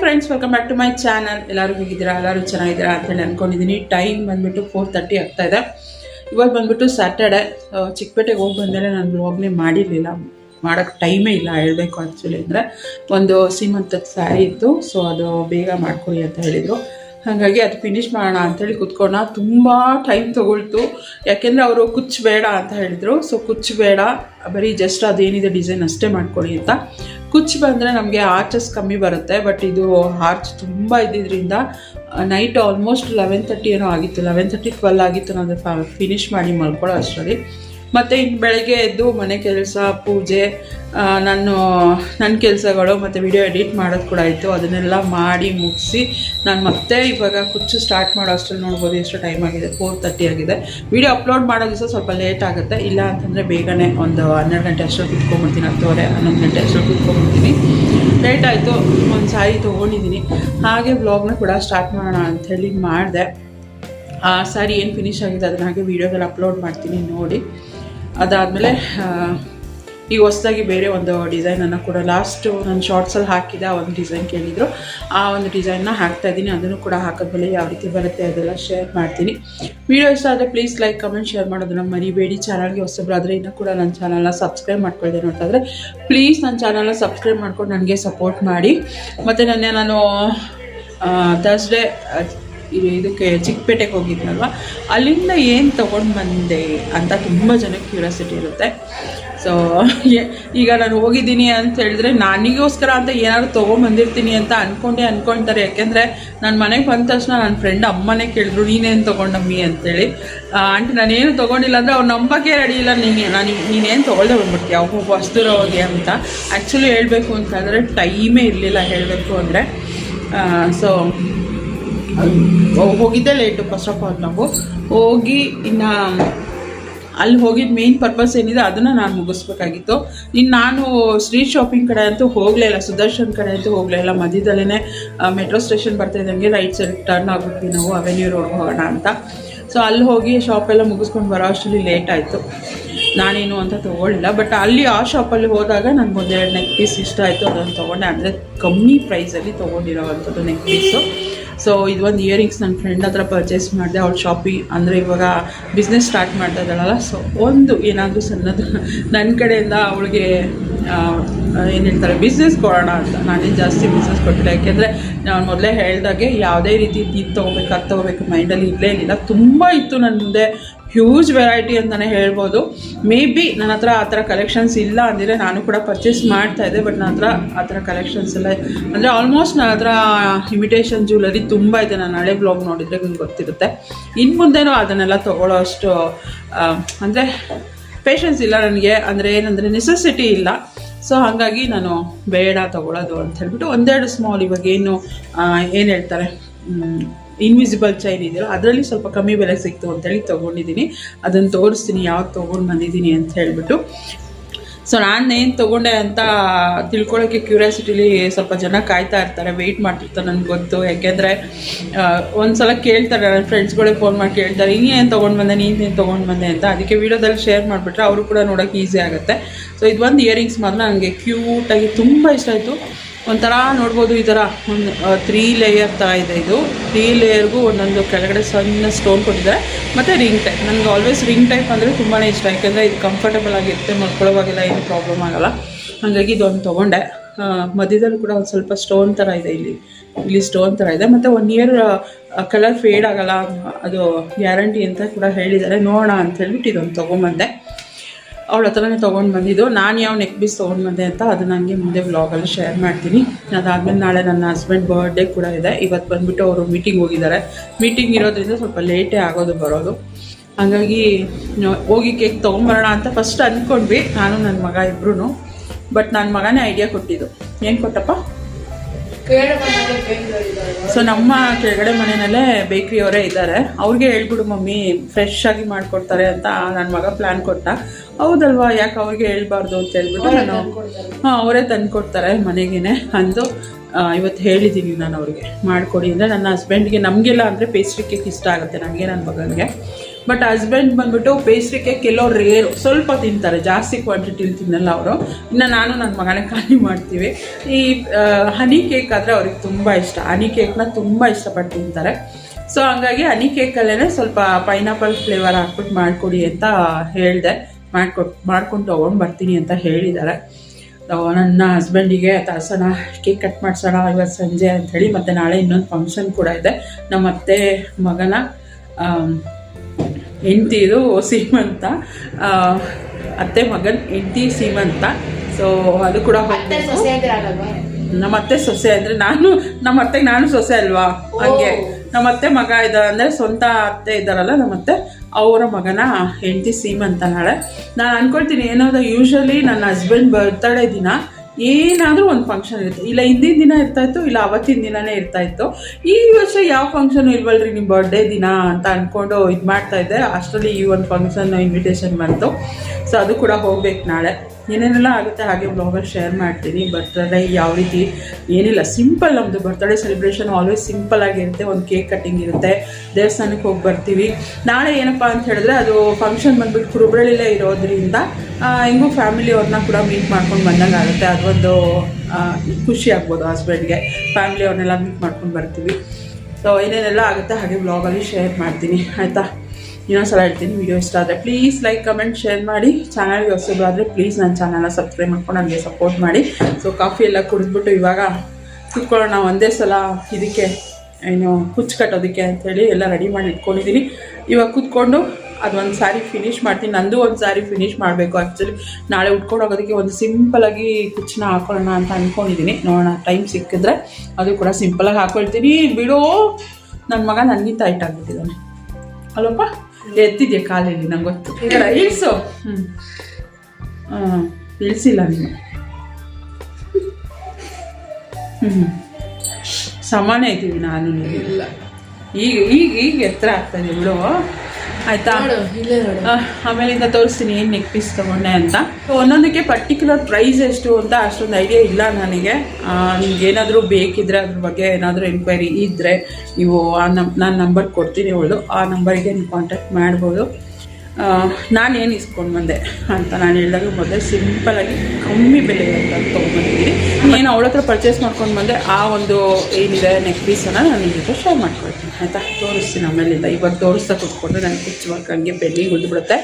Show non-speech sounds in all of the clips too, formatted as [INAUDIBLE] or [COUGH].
Friends welcome back to my channel ಎಲ್ಲರೂ ಹೇಗಿದ್ದೀರಾ? ಎಲ್ಲರೂ ಚೆನ್ನಾಗಿದ್ದೀರಾ ಅಂತೇಳಿ ಅಂದ್ಕೊಂಡಿದ್ದೀನಿ ಟೈಮ್ ಬಂದ್ಬಿಟ್ಟು ಫೋರ್ ತರ್ಟಿ ಆಗ್ತಾ ಇದೆ. ಇವಾಗ ಬಂದ್ಬಿಟ್ಟು ಸ್ಯಾಟರ್ಡೆ ಚಿಕ್ಕಪೇಟೆಗೆ ಹೋಗಿ ಬಂದರೆ ನಾನು ಬ್ಲಾಗ್ನೇ ಮಾಡಿರಲಿಲ್ಲ. ಮಾಡೋಕ್ಕೆ ಟೈಮೇ ಇಲ್ಲ ಹೇಳಬೇಕು ಆ್ಯಕ್ಚುಲಿ ಅಂದರೆ ಒಂದು ಸೀಮಂತದ ಸ್ಯಾರಿ ಇತ್ತು. ಸೊ ಅದು ಬೇಗ ಮಾಡ್ಕೊಡಿ ಅಂತ ಹೇಳಿದರು. ಹಾಗಾಗಿ ಅದು ಫಿನಿಷ್ ಮಾಡೋಣ ಅಂಥೇಳಿ ಕುತ್ಕೊಂಡ. ತುಂಬ ಟೈಮ್ ತೊಗೊಳ್ತು. ಯಾಕೆಂದರೆ ಅವರು ಕುಚ್ಚು ಬೇಡ ಅಂತ ಹೇಳಿದರು. ಸೊ ಕುಚ್ಚು ಬೇಡ ಬರೀ ಜಸ್ಟ್ ಅದೇನಿದೆ ಡಿಸೈನ್ ಅಷ್ಟೇ ಮಾಡ್ಕೊಳ್ಳಿ ಅಂತ. ಕುಚ್ಚು ಬಂದರೆ ನಮಗೆ ಆರ್ಚಸ್ ಕಮ್ಮಿ ಬರುತ್ತೆ ಬಟ್ ಇದು ಆರ್ಚ್ ತುಂಬ ಇದ್ದಿದ್ದರಿಂದ ನೈಟ್ ಆಲ್ಮೋಸ್ಟ್ ಲೆವೆನ್ ತರ್ಟಿ ಏನೋ ಆಗಿತ್ತು ಲೆವೆನ್ ತರ್ಟಿ ಟ್ವೆಲ್ ಆಗಿತ್ತು ನಾನು ಫಿನಿಷ್ ಮಾಡಿ ಮಲ್ಕೊಳ್ಳೋ ಅಷ್ಟರಲ್ಲಿ. ಮತ್ತು ಇನ್ನು ಬೆಳಗ್ಗೆ ಎದ್ದು ಮನೆ ಕೆಲಸ, ಪೂಜೆ ನಾನು ನನ್ನ ಕೆಲಸಗಳು ಮತ್ತು ವಿಡಿಯೋ ಎಡಿಟ್ ಮಾಡೋದು ಕೂಡ ಇತ್ತು ಅದನ್ನೆಲ್ಲ ಮಾಡಿ ಮುಗಿಸಿ ನಾನು ಮತ್ತೆ ಇವಾಗ ಕುಚ್ಚು ಸ್ಟಾರ್ಟ್ ಮಾಡೋ ಅಷ್ಟರಲ್ಲಿ ನೋಡ್ಬೋದು ಎಷ್ಟು ಟೈಮ್ ಆಗಿದೆ. ಫೋರ್ ತರ್ಟಿ ಆಗಿದೆ. ವಿಡಿಯೋ ಅಪ್ಲೋಡ್ ಮಾಡೋ ದಿವಸ ಸ್ವಲ್ಪ ಲೇಟ್ ಆಗುತ್ತೆ. ಇಲ್ಲ ಅಂತಂದರೆ ಬೇಗನೆ ಒಂದು ಹನ್ನೆರಡು ಗಂಟೆ ಅಷ್ಟರಲ್ಲಿ ಕುತ್ಕೊಂಡ್ಬಿಡ್ತೀನಿ ಹತ್ತುವರೆ, ಹನ್ನೊಂದು ಗಂಟೆ ಅಷ್ಟರಲ್ಲಿ ಕುತ್ಕೊಂಡ್ಬಿಡ್ತೀನಿ. ಲೇಟ್ ಆಯಿತು. ಒಂದು ಸಾರಿ ತೊಗೊಂಡಿದ್ದೀನಿ. ಹಾಗೆ ಬ್ಲಾಗ್ನ ಕೂಡ ಸ್ಟಾರ್ಟ್ ಮಾಡೋಣ ಅಂಥೇಳಿ ಮಾಡಿದೆ. ಆ, ಸಾರಿ ಏನು ಫಿನಿಶ್ ಆಗಿದೆ ಅದನ್ನ ಹಾಗೆ ವೀಡಿಯೋದಲ್ಲಿ ಅಪ್ಲೋಡ್ ಮಾಡ್ತೀನಿ ನೋಡಿ. ಅದಾದಮೇಲೆ ಈ ಹೊಸದಾಗಿ ಬೇರೆ ಒಂದು ಡಿಸೈನನ್ನು ಕೂಡ ಲಾಸ್ಟು ನಾನು ಶಾರ್ಟ್ಸಲ್ಲಿ ಹಾಕಿದ್ದ ಆ ಒಂದು ಡಿಸೈನ್ ಕೇಳಿದರು. ಆ ಒಂದು ಡಿಸೈನ್ನ ಹಾಕ್ತಾ ಇದ್ದೀನಿ ಅದನ್ನು ಕೂಡ ಹಾಕೋದ್ಮೇಲೆ ಯಾವ ರೀತಿ ಬರುತ್ತೆ ಅದೆಲ್ಲ ಶೇರ್ ಮಾಡ್ತೀನಿ. ವಿಡಿಯೋ ಇಷ್ಟ ಆದರೆ ಪ್ಲೀಸ್ ಲೈಕ್ ಕಮೆಂಟ್ ಶೇರ್ ಮಾಡೋದನ್ನ ಮರಿಬೇಡಿ. ಚಾನಲ್ಗೆ ಹೊಸಬ್ರಾದರೆ ಇನ್ನೂ ಕೂಡ ನನ್ನ ಚಾನಲ್ನ ಸಬ್ಸ್ಕ್ರೈಬ್ ಮಾಡ್ಕೊಳ್ತೀನಿ ಅಂತಂದರೆ ಪ್ಲೀಸ್ ನನ್ನ ಚಾನಲ್ನ ಸಬ್ಸ್ಕ್ರೈಬ್ ಮಾಡ್ಕೊಂಡು ನನಗೆ ಸಪೋರ್ಟ್ ಮಾಡಿ. ಮತ್ತು ನನ್ನ ನಾನು ಥರ್ಸ್ಡೇ ಇದಕ್ಕೆ ಚಿಕ್ಕಪೇಟೆಗೆ ಹೋಗಿದ್ನಲ್ವ? ಅಲ್ಲಿಂದ ಏನು ತೊಗೊಂಡು ಬಂದೆ ಅಂತ ತುಂಬ ಜನಕ್ಕೆ ಕ್ಯೂರಿಯಾಸಿಟಿ ಇರುತ್ತೆ. ಸೊ [LAUGHS] ಈಗ ನಾನು ಹೋಗಿದ್ದೀನಿ ಅಂತ ಹೇಳಿದ್ರೆ ನನಗೋಸ್ಕರ ಅಂತ ಏನಾದ್ರು ತೊಗೊಂಬಂದಿರ್ತೀನಿ ಅಂತ ಅಂದ್ಕೊಂಡೆ ಅಂದ್ಕೊಳ್ತಾರೆ ಯಾಕೆಂದರೆ ನಾನು ಮನೆಗೆ ಬಂದ ತಕ್ಷಣ ನನ್ನ ಫ್ರೆಂಡ್ ಅಮ್ಮನೇ ಕೇಳಿದ್ರು, ನೀನೇನು ತೊಗೊಂಡಮ್ಮಿ ಅಂತೇಳಿ. ಆಂಟಿ, ನಾನೇನು ತೊಗೊಂಡಿಲ್ಲ ಅಂದರೆ ಅವ್ರು ನಂಬಕ್ಕೆ ರೆಡಿ ಇಲ್ಲ. ನೀನು ನಾನು ನೀನೇನು ತೊಗೊಳ್ದೆ ಬಂದ್ಬಿಡ್ತೀಯ? ಅವು ವಸ್ತುರ ಹೋಗಿ ಅಂತ. ಆ್ಯಕ್ಚುಲಿ ಹೇಳಬೇಕು ಅಂತಂದರೆ ಟೈಮೇ ಇರಲಿಲ್ಲ ಹೇಳಬೇಕು ಅಂದರೆ. ಸೊ ಹೋಗಿದ್ದೆ ಲೇಟು ಫಸ್ಟ್ ಆಫ್ ಆಲ್ ನಾವು. ಹೋಗಿ ಇನ್ನು ಅಲ್ಲಿ ಹೋಗಿದ್ದ ಮೇನ್ ಪರ್ಪಸ್ ಏನಿದೆ, ಅದನ್ನು ನಾನು ಮುಗಿಸ್ಬೇಕಾಗಿತ್ತು. ಇನ್ನು ನಾನು ಸ್ಟ್ರೀಟ್ ಶಾಪಿಂಗ್ ಕಡೆ ಅಂತೂ ಹೋಗಲೇ ಇಲ್ಲ, ಸುದರ್ಶನ್ ಕಡೆ ಅಂತೂ ಹೋಗಲೇ ಇಲ್ಲ. ಮಧ್ಯದಲ್ಲೇ ಮೆಟ್ರೋ ಸ್ಟೇಷನ್ ಬರ್ತಾ ಇದ್ದಂಗೆ ರೈಟ್ ಸೈಡ್ ಟರ್ನ್ ಆಗ್ಬಿಟ್ವಿ ನಾವು ಅವೆನ್ಯೂ ರೋಡ್ ಹೋಗೋಣ ಅಂತ. ಸೊ ಅಲ್ಲಿ ಹೋಗಿ ಶಾಪೆಲ್ಲ ಮುಗಿಸ್ಕೊಂಡು ಬರೋ ಅಷ್ಟರಲ್ಲಿ ಲೇಟ್ ಆಯಿತು. ನಾನೇನು ಅಂತ ತೊಗೊಳ್ಳಿಲ್ಲ. ಬಟ್ ಅಲ್ಲಿ ಆ ಶಾಪಲ್ಲಿ ಹೋದಾಗ ನನಗೆ ಒಂದೆರಡು ನೆಕ್ ಪೀಸ್ ಇಷ್ಟ ಆಯಿತು. ಅದನ್ನು ತೊಗೊಂಡೆ. ಅಂದರೆ ಕಮ್ಮಿ ಪ್ರೈಸಲ್ಲಿ ತೊಗೊಂಡಿರೋವಂಥದ್ದು ನೆಕ್ ಪೀಸು ಸೊ ಇದು ಒಂದು ಇಯರಿಂಗ್ಸ್ ನನ್ನ ಫ್ರೆಂಡ್ ಹತ್ರ ಪರ್ಚೇಸ್ ಮಾಡಿದೆ. ಅವಳು ಶಾಪಿ ಅಂದರೆ ಇವಾಗ ಬಿಸ್ನೆಸ್ ಸ್ಟಾರ್ಟ್ ಮಾಡ್ತಾ ಇದ್ದಾಳಲ್ಲ. ಸೊ ಒಂದು ಏನಾದರೂ ಸಣ್ಣದು [LAUGHS] ನನ್ನ ಕಡೆಯಿಂದ ಅವಳಿಗೆ ಏನು ಹೇಳ್ತಾರೆ ಬಿಸ್ನೆಸ್ ಕೊಡೋಣ ಅಂತ. ನಾನೇನು ಜಾಸ್ತಿ ಬಿಸ್ನೆಸ್ ಕೊಟ್ಟಿಲ್ಲ. ಯಾಕೆಂದರೆ ನಾನು ಮೊದಲೇ ಹೇಳ್ದಾಗೆ ಯಾವುದೇ ರೀತಿ ಇದು ತೊಗೋಬೇಕು, ಅದು ತೊಗೋಬೇಕು ಮೈಂಡಲ್ಲಿ ಇರಲೇ ಇಲ್ಲ ತುಂಬ ಇತ್ತು ನನ್ನ ಮುಂದೆ. ಹ್ಯೂಜ್ ವೆರೈಟಿ ಅಂತಲೇ ಹೇಳ್ಬೋದು. ಮೇ ಬಿ ನನ್ನ ಹತ್ರ ಆ ಥರ ಕಲೆಕ್ಷನ್ಸ್ ಇಲ್ಲ ಅಂದರೆ ನಾನು ಕೂಡ ಪರ್ಚೇಸ್ ಮಾಡ್ತಾ ಇದ್ದೆ ಬಟ್ ನನ್ನ ಹತ್ರ ಆ ಥರ ಕಲೆಕ್ಷನ್ಸ್ ಎಲ್ಲ ಅಂದರೆ ಆಲ್ಮೋಸ್ಟ್ ನನ್ನ ಹತ್ರ ಇಮಿಟೇಷನ್ ಜ್ಯುವೆಲರಿ ತುಂಬ ಇದೆ. ನಾನು ಹಳೆ ಬ್ಲಾಗ್ ನೋಡಿದರೆ ನಿಮ್ಗೆ ಗೊತ್ತಿರುತ್ತೆ. ಇನ್ನು ಮುಂದೆನೂ ಅದನ್ನೆಲ್ಲ ತೊಗೊಳ್ಳೋ ಅಷ್ಟು ಅಂದರೆ ಪೇಷನ್ಸ್ ಇಲ್ಲ ನನಗೆ. ಅಂದರೆ ಏನಂದರೆ ನೆಸೆಸಿಟಿ ಇಲ್ಲ. ಸೊ ಹಾಗಾಗಿ ನಾನು ಬೇಡ ತೊಗೊಳ್ಳೋದು ಅಂತ ಹೇಳ್ಬಿಟ್ಟು ಒಂದೆರಡು ಸ್ಮಾಲ್ ಇವಾಗ ಏನು ಏನು ಹೇಳ್ತಾರೆ? ಇನ್ವಿಸಿಬಲ್ ಚೈನ್ ಇದೆಯಲ್ಲ, ಅದರಲ್ಲಿ ಸ್ವಲ್ಪ ಕಮ್ಮಿ ಬೆಲೆ ಸಿಕ್ತು ಅಂತೇಳಿ ತೊಗೊಂಡಿದ್ದೀನಿ. ಅದನ್ನು ತೋರಿಸ್ತೀನಿ, ಯಾವ್ದು ತೊಗೊಂಡು ಬಂದಿದ್ದೀನಿ ಅಂತ ಹೇಳಿಬಿಟ್ಟು. ಸೊ ನಾನು ಏನು ತೊಗೊಂಡೆ ಅಂತ ತಿಳ್ಕೊಳ್ಳೋಕ್ಕೆ ಕ್ಯೂರಿಯಾಸಿಟಿಲಿ ಸ್ವಲ್ಪ ಜನ ಕಾಯ್ತಾ ಇರ್ತಾರೆ ವೆಯ್ಟ್ ಮಾಡ್ತಿರ್ತಾರೆ ನನಗೆ ಗೊತ್ತು. ಯಾಕೆಂದರೆ ಒಂದು ಸಲ ಕೇಳ್ತಾರೆ, ನನ್ನ ಫ್ರೆಂಡ್ಸ್ಗಳೇ ಫೋನ್ ಮಾಡಿ ಕೇಳ್ತಾರೆ ಏನು ತೊಗೊಂಡು ಬಂದೆ ನೀನೇನು ತೊಗೊಂಡು ಬಂದೆ? ಅಂತ. ಅದಕ್ಕೆ ವೀಡಿಯೋದಲ್ಲಿ ಶೇರ್ ಮಾಡಿಬಿಟ್ರೆ ಅವರು ಕೂಡ ನೋಡೋಕ್ಕೆ ಈಸಿ ಆಗುತ್ತೆ. ಸೊ ಇದು ಒಂದು ಇಯರಿಂಗ್ಸ್ ಮಾತ್ರ ನನಗೆ ಕ್ಯೂಟಾಗಿ ತುಂಬ ಇಷ್ಟ ಆಯಿತು. ಒಂಥರ ನೋಡ್ಬೋದು ಈ ಥರ ಒಂದು ತ್ರೀ ಲೇಯರ್ ಥರ ಇದೆ ಇದು. ತ್ರೀ ಲೇಯರ್ಗೂ ಒಂದೊಂದು ಕೆಳಗಡೆ ಸಣ್ಣ ಸ್ಟೋನ್ ಕೊಟ್ಟಿದ್ದಾರೆ ಮತ್ತು ರಿಂಗ್ ಟೈಪ್ ನನಗೆ ಆಲ್ವೇಸ್ ರಿಂಗ್ ಟೈಪ್ ಅಂದರೆ ತುಂಬಾ ಇಷ್ಟ. ಯಾಕೆಂದರೆ ಇದು ಕಂಫರ್ಟಬಲ್ ಆಗಿರುತ್ತೆ ಮಲ್ಕೊಳ್ಳೋವಾಗೆಲ್ಲ ಏನು ಪ್ರಾಬ್ಲಮ್ ಆಗೋಲ್ಲ. ಹಾಗಾಗಿ ಇದೊಂದು ತೊಗೊಂಡೆ. ಮಧ್ಯದಲ್ಲಿ ಕೂಡ ಒಂದು ಸ್ವಲ್ಪ ಸ್ಟೋನ್ ಥರ ಇದೆ ಇಲ್ಲಿ. ಇಲ್ಲಿ ಸ್ಟೋನ್ ಥರ ಇದೆ. ಮತ್ತು ಒನ್ ಇಯರ್ ಕಲರ್ ಫೇಡ್ ಆಗೋಲ್ಲ. ಅದು ಗ್ಯಾರಂಟಿ ಅಂತ ಕೂಡ ಹೇಳಿದ್ದಾರೆ. ನೋಡೋಣ ಅಂತ ಹೇಳ್ಬಿಟ್ಟು ಇದೊಂದು ತೊಗೊಂಬಂದೆ. ಅವಳ ಹತ್ರನೇ ತೊಗೊಂಡು ಬಂದಿದ್ದು. ನಾನು ಯಾವ ನೆಕ್ ಪೀಸ್ ತೊಗೊಂಡು ಬಂದೆ ಅಂತ ಅದು ನನಗೆ ಮುಂದೆ ವ್ಲಾಗಲ್ಲಿ ಶೇರ್ ಮಾಡ್ತೀನಿ. ಅದಾದಮೇಲೆ ನಾಳೆ ನನ್ನ ಹಸ್ಬೆಂಡ್ ಬರ್ಡೇ ಕೂಡ ಇದೆ. ಇವತ್ತು ಬಂದುಬಿಟ್ಟು ಅವರು ಮೀಟಿಂಗ್ ಹೋಗಿದ್ದಾರೆ. ಮೀಟಿಂಗ್ ಇರೋದ್ರಿಂದ ಸ್ವಲ್ಪ ಲೇಟೇ ಆಗೋದು ಬರೋದು. ಹಾಗಾಗಿ ಹೋಗಿ ಕೇಕ್ ತೊಗೊಂಬರೋಣ ಅಂತ ಫಸ್ಟ್ ಅಂದ್ಕೊಂಡ್ವಿ ನಾನು ನನ್ನ ಮಗ ಇಬ್ಬರೂ ಬಟ್ ನನ್ನ ಮಗನೇ ಐಡಿಯಾ ಕೊಟ್ಟಿದ್ದು. ಏನು ಕೊಟ್ಟಪ್ಪ? ಸೊ ನಮ್ಮ ಕೆಳಗಡೆ ಮನೆಯಲ್ಲೇ ಬೇಕ್ರಿಯವರೇ ಇದ್ದಾರೆ. ಅವ್ರಿಗೆ ಹೇಳ್ಬಿಡು ಮಮ್ಮಿ ಫ್ರೆಶ್ ಆಗಿ ಮಾಡಿಕೊಡ್ತಾರೆ ಅಂತ ನನ್ನ ಮಗ ಪ್ಲ್ಯಾನ್ ಕೊಟ್ಟ. ಹೌದಲ್ವಾ? ಯಾಕೆ ಅವ್ರಿಗೆ ಹೇಳ್ಬಾರ್ದು ಅಂತ ಹೇಳ್ಬಿಟ್ಟು? ನಾನು ಹಾಂ ಅವರೇ ತಂದು ಕೊಡ್ತಾರೆ ಮನೆಗೇನೆ ಅಂದು. ಇವತ್ತು ಹೇಳಿದ್ದೀನಿ ನಾನು ಅವ್ರಿಗೆ. ಮಾಡಿಕೊಡಿ ಅಂದರೆ ನನ್ನ ಹಸ್ಬೆಂಡ್ಗೆ ನಮಗೆಲ್ಲ ಅಂದರೆ ಪೇಸ್ಟ್ರಿ ಕೇಕ್ ಇಷ್ಟ ಆಗುತ್ತೆ ನನಗೆ ನನ್ನ ಮಗನಿಗೆ. ಬಟ್ ಹಸ್ಬೆಂಡ್ ಬಂದ್ಬಿಟ್ಟು ಪೇಸ್ಟ್ರಿ ಕೇಕ್ ಎಲ್ಲೋ ರೇರು ಸ್ವಲ್ಪ ತಿಂತಾರೆ ಜಾಸ್ತಿ ಕ್ವಾಂಟಿಟಿಲಿ ತಿನ್ನಲ್ಲ ಅವರು. ಇನ್ನು ನಾನು ನನ್ನ ಮಗನೇ ಖಾಲಿ ಮಾಡ್ತೀವಿ. ಈ ಹನಿ ಕೇಕ್ ಆದರೆ ಅವ್ರಿಗೆ ತುಂಬ ಇಷ್ಟ. ಹನಿ ಕೇಕ್ನ ತುಂಬ ಇಷ್ಟಪಟ್ಟು ತಿಂತಾರೆ. ಸೊ ಹಂಗಾಗಿ ಹನಿ ಕೇಕಲ್ಲೇ ಸ್ವಲ್ಪ ಪೈನಾಪಲ್ ಫ್ಲೇವರ್ ಹಾಕ್ಬಿಟ್ಟು ಮಾಡಿಕೊಡಿ ಅಂತ ಹೇಳಿದೆ. ಮಾಡ್ಕೊಟ್ ಮಾಡ್ಕೊಂಡು ತೊಗೊಂಡು ಬರ್ತೀನಿ ಅಂತ ಹೇಳಿದ್ದಾರೆ ನನ್ನ ಹಸ್ಬೆಂಡಿಗೆ ತಾಸನ ಕೇಕ್ ಕಟ್ ಮಾಡಿಸೋಣ ಇವತ್ತು ಸಂಜೆ ಅಂಥೇಳಿ ಮತ್ತು ನಾಳೆ ಇನ್ನೊಂದು ಫಂಕ್ಷನ್ ಕೂಡ ಇದೆ. ನಮ್ಮ ಅತ್ತೆ ಮಗನ ಹೆಂಡ್ತಿದು ಸೀಮಂತ ಅತ್ತೆ ಮಗನ ಹೆಂಡ್ತಿ ಸೀಮಂತ. ಸೊ ಅದು ಕೂಡ ನಮ್ಮ ಅತ್ತೆ ಸೊಸೆ ಅಂದರೆ ನಾನು ನಮ್ಮ ಅತ್ತೆಗೆ ನಾನು ಸೊಸೆ ಅಲ್ವಾ? ಹಂಗೆ. ನಮ್ಮ ಅತ್ತೆ ಮಗ ಇದ್ದಾರೆ ಅಂದರೆ ಸ್ವಂತ ಅತ್ತೆ ಇದ್ದಾರಲ್ಲ ನಮ್ಮ ಅತ್ತೆ? ಅವರ ಮಗನ ಹೆಂಡತಿ ಸೀಮಂತ ನಾಳೆ. ನಾನು ಅನ್ಕೊಳ್ತೀನಿ, ಏನಾದ್ರೂ ಯೂಶ್ವಲಿ ನನ್ನ ಹಸ್ಬೆಂಡ್ ಬರ್ತ್ಡೇ ದಿನ ಏನಾದರೂ ಒಂದು ಫಂಕ್ಷನ್ ಇರುತ್ತೆ. ಇಲ್ಲ ಹಿಂದಿನ ದಿನ ಇರ್ತಾ ಇತ್ತು, ಇಲ್ಲ ಅವತ್ತಿನ ದಿನನೇ ಇರ್ತಾ ಇತ್ತು. ಈ ವರ್ಷ ಯಾವ ಫಂಕ್ಷನ್ ಇಲ್ವಲ್ರಿ ನಿಮ್ಮ ಬರ್ಡೇ ದಿನ ಅಂತ ಅಂದ್ಕೊಂಡು ಇದು ಮಾಡ್ತಾ ಇದ್ದೆ. ಅಷ್ಟರಲ್ಲಿ ಈ ಒಂದು ಫಂಕ್ಷನ್ ಇನ್ವಿಟೇಷನ್ ಬಂತು. ಸೊ ಅದು ಕೂಡ ಹೋಗ್ಬೇಕು ನಾಳೆ. ಏನೇನೆಲ್ಲ ಆಗುತ್ತೆ ಹಾಗೆ ಬ್ಲಾಗಲ್ಲಿ ಶೇರ್ ಮಾಡ್ತೀನಿ. ಬರ್ತ್ಡೇ ಯಾವ ರೀತಿ ಏನಿಲ್ಲ ಸಿಂಪಲ್ ನಮ್ಮದು ಬರ್ತ್ಡೇ ಸೆಲೆಬ್ರೇಷನ್ ಆಲ್ವೇಸ್ ಸಿಂಪಲ್ ಆಗಿರುತ್ತೆ. ಒಂದು ಕೇಕ್ ಕಟ್ಟಿಂಗ್ ಇರುತ್ತೆ. ದೇವಸ್ಥಾನಕ್ಕೆ ಹೋಗಿ ಬರ್ತೀವಿ. ನಾಳೆ ಏನಪ್ಪ ಅಂತ ಹೇಳಿದ್ರೆ ಅದು ಫಂಕ್ಷನ್ ಬಂದ್ಬಿಟ್ಟು ಕುರುಬಳ್ಳಿಲೇ ಇರೋದ್ರಿಂದ ಹೆಂಗೂ ಫ್ಯಾಮಿಲಿ ಅವ್ರನ್ನ ಕೂಡ ಮೀಟ್ ಮಾಡ್ಕೊಂಡು ಬಂದಂಗೆ ಆಗುತ್ತೆ. ಅದೊಂದು ಖುಷಿ ಆಗ್ಬೋದು ಹಸ್ಬೆಂಡ್ಗೆ ಫ್ಯಾಮಿಲಿ ಅವ್ರನ್ನೆಲ್ಲ ಮೀಟ್ ಮಾಡ್ಕೊಂಡು ಬರ್ತೀವಿ. ಸೊ ಏನೇನೆಲ್ಲ ಆಗುತ್ತೆ ಹಾಗೆ ಬ್ಲಾಗಲ್ಲಿ ಶೇರ್ ಮಾಡ್ತೀನಿ. ಆಯಿತಾ? ಇನ್ನೊಂದ್ಸಲ ಹೇಳ್ತೀನಿ ವಿಡಿಯೋ ಇಷ್ಟ ಆದರೆ ಪ್ಲೀಸ್ ಲೈಕ್ ಕಮೆಂಟ್ ಶೇರ್ ಮಾಡಿ. ಚಾನಲ್ಗೆ ಆದರೆ ಪ್ಲೀಸ್ ನನ್ನ ಚಾನಲ್ನ ಸಬ್ಸ್ಕ್ರೈಬ್ ಮಾಡ್ಕೊಂಡು ನನಗೆ ಸಪೋರ್ಟ್ ಮಾಡಿ. ಸೊ ಕಾಫಿ ಎಲ್ಲ ಕುಡಿದ್ಬಿಟ್ಟು ಇವಾಗ ಕುತ್ಕೊಳ್ಳೋಣ ಒಂದೇ ಸಲ ಇದಕ್ಕೆ ಏನು ಹುಚ್ಚು ಕಟ್ಟೋದಕ್ಕೆ ಅಂಥೇಳಿ ಎಲ್ಲ ರೆಡಿ ಮಾಡಿ ಇಟ್ಕೊಂಡಿದ್ದೀನಿ. ಇವಾಗ ಕೂತ್ಕೊಂಡು ಅದೊಂದು ಸಾರಿ ಫಿನಿಶ್ ಮಾಡ್ತೀನಿ. ನಂದು ಒಂದು ಸಾರಿ ಫಿನಿಶ್ ಮಾಡಬೇಕು. ಆ್ಯಕ್ಚುಲಿ ನಾಳೆ ಉಟ್ಕೊಂಡು ಹೋಗೋದಕ್ಕೆ ಒಂದು ಸಿಂಪಲಾಗಿ ಕುಚ್ಚನ್ನ ಹಾಕೊಳ್ಳೋಣ ಅಂತ ಅಂದ್ಕೊಂಡಿದ್ದೀನಿ ನೋಡೋಣ ಟೈಮ್ ಸಿಕ್ಕಿದ್ರೆ ಅದು ಕೂಡ ಸಿಂಪಲಾಗಿ ಹಾಕೊಳ್ತೀನಿ. ಬಿಡೋ ನನ್ನ ಮಗ ನನಗಿಂತ ಟೈಟ್ ಆಗಿಬಿಟ್ಟಿದ್ದಾನೆ. ಅಲ್ಲಪ್ಪ? ಎತ್ತಿದ್ಯಾ ಕಾಲಲ್ಲಿ? ನಂಗೆ ಗೊತ್ತು. ಇಳಿಸು. ಹ್ಞೂ ಇಳಿಸಿಲ್ಲ ನೀನು. ಹ್ಞೂ ಸಮಾನ ಇದ್ದೀವಿ ನಾನು. ಇಲ್ಲ. ಈಗ ಈಗ ಈಗ ಎತ್ತರ ಆಗ್ತಾನೆ ಬಿಡು. ಆಯ್ತಾ? ಆಮೇಲಿಂದ ತೋರಿಸ್ತೀನಿ ಏನು ನೆಕ್ ಪೀಸ್ ತೊಗೊಂಡೆ ಅಂತ. ಒಂದೊಂದಕ್ಕೆ ಪರ್ಟಿಕ್ಯುಲರ್ ಪ್ರೈಸ್ ಎಷ್ಟು ಅಂತ ಅಷ್ಟೊಂದು ಐಡಿಯಾ ಇಲ್ಲ ನನಗೆ. ನಿಮ್ಗೆ ಏನಾದರೂ ಬೇಕಿದ್ರೆ ಅದ್ರ ಬಗ್ಗೆ ಏನಾದರೂ ಎನ್ಕ್ವೈರಿ ಇದ್ದರೆ ನೀವು ಆ ನಮ್ ನಾನು ನಂಬರ್ ಕೊಡ್ತೀನಿ ಅವಳು. ಆ ನಂಬರಿಗೆ ನೀವು ಕಾಂಟ್ಯಾಕ್ಟ್ ಮಾಡ್ಬೋದು. ನಾನು ಏನು ಇಸ್ಕೊಂಡು ಬಂದೆ ಅಂತ ನಾನು ಹೇಳಿದಾಗ ಮೊದಲು ಸಿಂಪಲಾಗಿ ಕಮ್ಮಿ ಬೆಲೆ ಅಂತ ತೊಗೊಂಡ್ಬಂದಿದ್ದೀನಿ ಏನು ಅವಳ ಹತ್ರ ಪರ್ಚೇಸ್ ಮಾಡ್ಕೊಂಡು ಬಂದೆ ಆ ಒಂದು ಏನಿದೆ ನೆಕ್ ಪೀಸನ್ನು ನಾನು ನಿಮ್ಮ ಜೊತೆ ಶೇರ್ ಮಾಡ್ಕೊಳ್ತೀನಿ. ಆಯಿತಾ ತೋರಿಸ್ತೀನಿ ಆಮೇಲಿಂದ. ಇವಾಗ ತೋರಿಸ್ತಾ ಕುತ್ಕೊಂಡ್ರೆ ನನಗೆ ಕುಚ್ಚುವಾಗ ಹಂಗೆ ಬೆಲ್ಲಿ ಉಳಿದ್ಬಿಡುತ್ತೆ